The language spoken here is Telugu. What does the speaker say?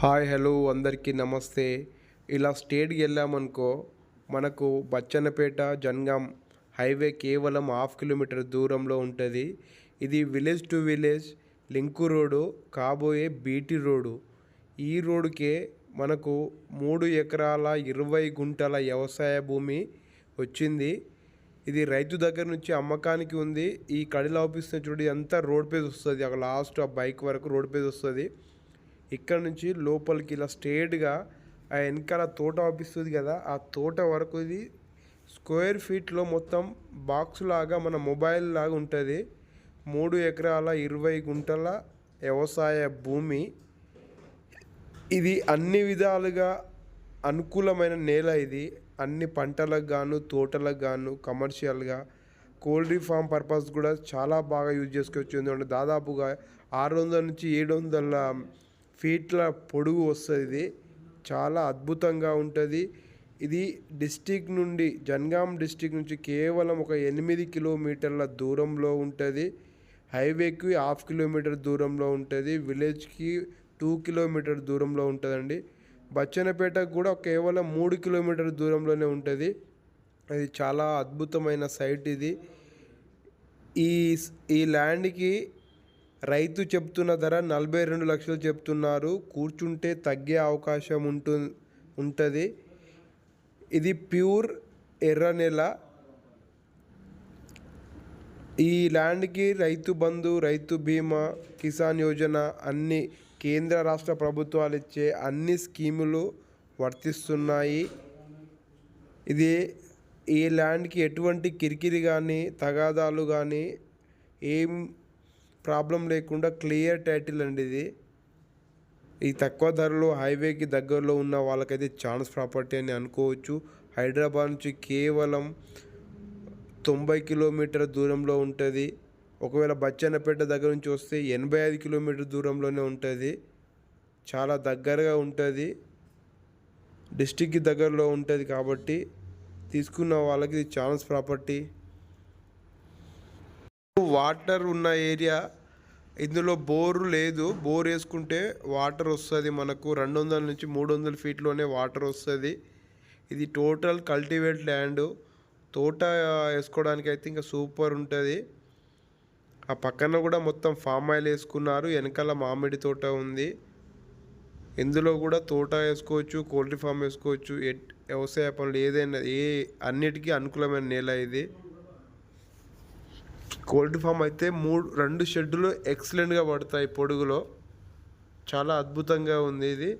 హాయ్ హలో అందరికీ నమస్తే. ఇలా స్టేట్కి వెళ్ళామనుకో మనకు బచ్చన్నపేట జన్గాం హైవే కేవలం హాఫ్ కిలోమీటర్ దూరంలో ఉంటుంది. ఇది village to village link road కాబోయే బీటీ రోడ్డు. ఈ రోడ్డుకే మనకు మూడు ఎకరాల ఇరవై గుంటల వ్యవసాయ భూమి వచ్చింది. ఇది రైతు దగ్గర నుంచి అమ్మకానికి ఉంది. ఈ కడిలో ఆఫీస్ చూడండి అంతా రోడ్ పేజ్ వస్తుంది. అక్కడ లాస్ట్ ఆ బైక్ వరకు రోడ్ పేజ్ వస్తుంది. ఇక్కడ నుంచి లోపలికి ఇలా స్ట్రేట్గా ఆ వెనకాల తోట ఆపిస్తుంది కదా ఆ తోట వరకు ఇది స్క్వేర్ ఫీట్లో మొత్తం బాక్స్ లాగా మన మొబైల్ లాగా ఉంటుంది. మూడు ఎకరాల ఇరవై గుంటల వ్యవసాయ భూమి. ఇది అన్ని విధాలుగా అనుకూలమైన నేల ఇది. అన్ని పంటలకు గాను తోటలకు గాను కమర్షియల్గా కోల్డ్రీ ఫామ్ పర్పస్ కూడా చాలా బాగా యూజ్ చేసుకోవచ్చు. ఎందుకంటే దాదాపుగా ఆరు వందల నుంచి ఏడు వందల ఫీట్ల పొడుగు వస్తుంది. ఇది చాలా అద్భుతంగా ఉంటుంది. ఇది డిస్టిక్ నుండి జన్గాం డిస్టిక్ నుంచి కేవలం ఒక ఎనిమిది కిలోమీటర్ల దూరంలో ఉంటుంది. హైవేకి హాఫ్ కిలోమీటర్ దూరంలో ఉంటుంది. విలేజ్కి టూ కిలోమీటర్ దూరంలో ఉంటుందండి. బచ్చనపేట కూడా కేవలం మూడు కిలోమీటర్ దూరంలోనే ఉంటుంది. అది చాలా అద్భుతమైన సైట్ ఇది. ఈ ఈ ల్యాండ్కి రైతు చెప్తున్న ధర నలభై రెండు లక్షలు చెప్తున్నారు. కూర్చుంటే తగ్గే అవకాశం ఉంటు ఉంటుంది. ఇది ప్యూర్ ఎర్ర నెల. ఈ ల్యాండ్కి రైతు బంధు రైతు బీమా కిసాన్ యోజన అన్ని కేంద్ర రాష్ట్ర ప్రభుత్వాలు ఇచ్చే అన్ని స్కీములు వర్తిస్తున్నాయి. ఇది ఈ ల్యాండ్కి ఎటువంటి కిరికిరి కానీ తగాదాలు కానీ ఏం ప్రాబ్లం లేకుండా క్లియర్ టైటిల్ అండి ఇది. ఈ తక్కువ ధరలో హైవేకి దగ్గరలో ఉన్న వాళ్ళకైతే ఛాన్స్ ప్రాపర్టీ అని అనుకోవచ్చు. హైదరాబాద్ నుంచి కేవలం తొంభై కిలోమీటర్ దూరంలో ఉంటుంది. ఒకవేళ బచ్చన్నపేట దగ్గర నుంచి వస్తే ఎనభై ఐదు కిలోమీటర్ దూరంలోనే ఉంటుంది. చాలా దగ్గరగా ఉంటుంది. డిస్టిక్కి దగ్గరలో ఉంటుంది కాబట్టి తీసుకున్న వాళ్ళకి ఇది ఛాన్స్ ప్రాపర్టీ వాటర్ ఉన్న ఏరియా ఇందులో బోరు లేదు. బోర్ వేసుకుంటే వాటర్ వస్తుంది మనకు. రెండు వందల నుంచి మూడు వందల ఫీట్లోనే వాటర్ వస్తుంది. ఇది టోటల్ కల్టివేట్ ల్యాండ్. తోట వేసుకోవడానికి అయితే ఇంకా సూపర్ ఉంటుంది. ఆ పక్కన కూడా మొత్తం ఫామ్ ఆయిల్ వేసుకున్నారు. వెనకాల మామిడి తోట ఉంది. ఇందులో కూడా తోట వేసుకోవచ్చు కోల్ట్రీ ఫామ్ వేసుకోవచ్చు. ఎట్ వ్యవసాయ పనులు ఏదైనా ఏ అన్నిటికీ అనుకూలమైన నేల ఇది. కోల్డ్ ఫామ్ అయితే మూడు రెండు షెడ్లు ఎక్సలెంట్గా పడతాయి పొడుగులో. చాలా అద్భుతంగా ఉంది ఇది.